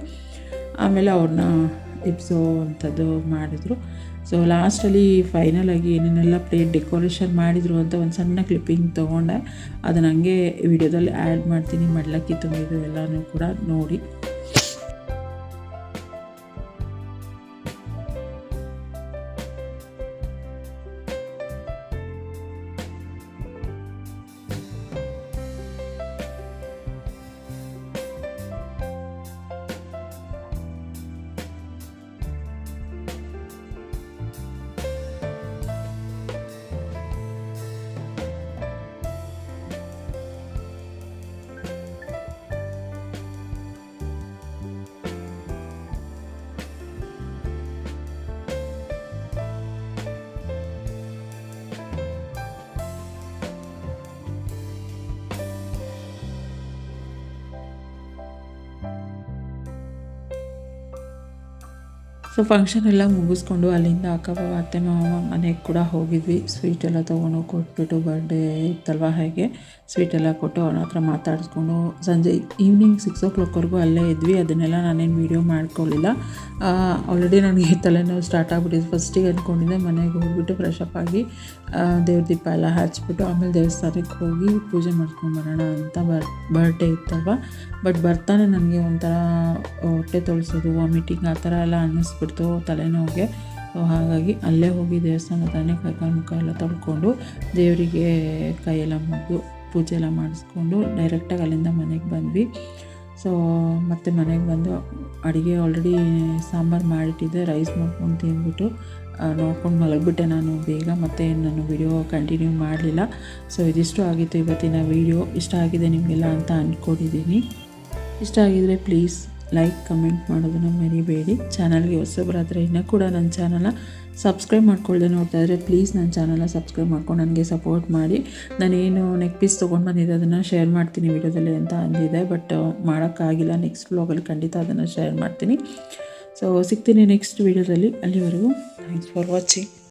ಆಮೇಲೆ ಅವ್ರನ್ನ ಇಬ್ಸೋ ಅಂಥದ್ದು ಮಾಡಿದರು. ಸೊ ಲಾಸ್ಟಲ್ಲಿ ಫೈನಲಾಗಿ ಏನೇನೆಲ್ಲ ಪ್ಲೇಟ್ ಡೆಕೋರೇಷನ್ ಮಾಡಿದರು ಅಂತ ಒಂದು ಸಣ್ಣ ಕ್ಲಿಪ್ಪಿಂಗ್ ತೊಗೊಂಡೆ. ಅದನ್ನ ಹಂಗೆ ವಿಡಿಯೋದಲ್ಲಿ ಆ್ಯಡ್ ಮಾಡ್ತೀನಿ. ಮಡ್ಲಕ್ಕಿ ತುಂಬಿದ್ದು ಎಲ್ಲನೂ ಕೂಡ ನೋಡಿ. ಸೊ ಫಂಕ್ಷನ್ ಎಲ್ಲ ಮುಗಿಸ್ಕೊಂಡು ಅಲ್ಲಿಂದ ಅಕ್ಕಪಕ್ಕ ಅತ್ತೆ, ಮಾವ ಮನೆಗೆ ಕೂಡ ಹೋಗಿದ್ವಿ. ಸ್ವೀಟ್ ಎಲ್ಲ ತೊಗೊಂಡು ಕೊಟ್ಬಿಟ್ಟು ಬರ್ಡೇ ಇತ್ತಲ್ವ ಹಾಗೆ? ಸ್ವೀಟ್ ಎಲ್ಲ ಕೊಟ್ಟು ಅವನ ಹತ್ರ ಮಾತಾಡಿಸ್ಕೊಂಡು ಸಂಜೆ ಈವ್ನಿಂಗ್ ಸಿಕ್ಸ್ ಓ ಕ್ಲಾಕ್ವರೆಗೂ ಅಲ್ಲೇ ಇದ್ವಿ. ಅದನ್ನೆಲ್ಲ ನಾನೇನು ವೀಡಿಯೋ ಮಾಡ್ಕೊಳ್ಳಿಲ್ಲ ಆಲ್ರೆಡಿ ನನಗೆ ತಲೆನೋವು ಸ್ಟಾರ್ಟ್ ಆಗಿಬಿಟ್ಟಿದ್ದು ಫಸ್ಟಿಗೆ ಅಂದ್ಕೊಂಡಿದ್ದೆ ಮನೆಗೆ ಹೋಗ್ಬಿಟ್ಟು ಫ್ರೆಶ್ ಅಪ್ ಆಗಿ ದೇವ್ರ ದೀಪ ಎಲ್ಲ ಹಚ್ಬಿಟ್ಟು ಆಮೇಲೆ ದೇವಸ್ಥಾನಕ್ಕೆ ಹೋಗಿ ಪೂಜೆ ಮಾಡ್ಕೊಂಡು ಬರೋಣ ಅಂತ ಬರ್ ಬರ್ಡೇ ಇತ್ತಲ್ವ? ಬಟ್ ಬರ್ತಾನೆ ನನಗೆ ಒಂಥರ ಹೊಟ್ಟೆ ತೋರಿಸೋದು ವಾಮಿಟಿಂಗ್ ಆ ಥರ ಎಲ್ಲ ಅನ್ನಿಸ್ಬಿಡ್ತು ತಲೆನೋವಿಗೆ, ಸೊ ಹಾಗಾಗಿ ಅಲ್ಲೇ ಹೋಗಿ ದೇವಸ್ಥಾನ ತಾನೇ ಕೈಕಾಲು ಮುಖ ಎಲ್ಲ ತೊಳ್ಕೊಂಡು ದೇವರಿಗೆ ಕೈಯೆಲ್ಲ ಮುಗಿದು ಪೂಜೆ ಎಲ್ಲ ಮಾಡಿಸ್ಕೊಂಡು ಡೈರೆಕ್ಟಾಗಿ ಅಲ್ಲಿಂದ ಮನೆಗೆ ಬಂದ್ವಿ. ಸೊ ಮತ್ತೆ ಮನೆಗೆ ಬಂದು ಅಡುಗೆ ಆಲ್ರೆಡಿ ಸಾಂಬಾರು ಮಾಡಿಟ್ಟಿದ್ದೆ ರೈಸ್ ಮಾಡ್ಕೊಂಡು ತಿಂದ್ಬಿಟ್ಟು ನೋಡ್ಕೊಂಡು ಮಲಗಿಬಿಟ್ಟೆ ನಾನು ಬೇಗ, ಮತ್ತೆ ನಾನು ವಿಡಿಯೋ ಕಂಟಿನ್ಯೂ ಮಾಡಲಿಲ್ಲ. ಸೊ ಇದಿಷ್ಟು ಆಗಿತ್ತು ಇವತ್ತಿನ ವಿಡಿಯೋ ಇಷ್ಟ ಆಗಿದೆ ನಿಮಗೆಲ್ಲ ಅಂತ ಅಂದ್ಕೊಂಡಿದ್ದೀನಿ ಇಷ್ಟ ಆಗಿದರೆ ಪ್ಲೀಸ್ ಲೈಕ್ ಕಮೆಂಟ್ ಮಾಡೋದನ್ನು ಮರಿಬೇಡಿ. ಚಾನಲ್ಗೆ ಹೊಸಬ್ರಾದ್ರೆ ಇನ್ನೂ ಕೂಡ ನನ್ನ ಚಾನಲ್ನ ಸಬ್ಸ್ಕ್ರೈಬ್ ಮಾಡ್ಕೊಳ್ಳದೆ ನೋಡ್ತಾ ಇದ್ದರೆ ಪ್ಲೀಸ್ ನನ್ನ ಚಾನಲ್ನ ಸಬ್ಸ್ಕ್ರೈಬ್ ಮಾಡ್ಕೊಂಡು ನನಗೆ ಸಪೋರ್ಟ್ ಮಾಡಿ. ನಾನೇನು ನೆಕ್ ಪೀಸ್ ತೊಗೊಂಡು ಬಂದಿದ್ದೆ ಅದನ್ನು ಶೇರ್ ಮಾಡ್ತೀನಿ ವಿಡಿಯೋದಲ್ಲಿ ಅಂತ ಅಂದಿದೆ ಬಟ್ ಮಾಡೋಕ್ಕಾಗಿಲ್ಲ. ನೆಕ್ಸ್ಟ್ ವ್ಲಾಗಲ್ಲಿ ಖಂಡಿತ ಅದನ್ನು ಶೇರ್ ಮಾಡ್ತೀನಿ. ಸೊ ಸಿಗ್ತೀನಿ ನೆಕ್ಸ್ಟ್ ವೀಡಿಯೋದಲ್ಲಿ ಅಲ್ಲಿವರೆಗೂ ಥ್ಯಾಂಕ್ಸ್ ಫಾರ್ ವಾಚಿಂಗ್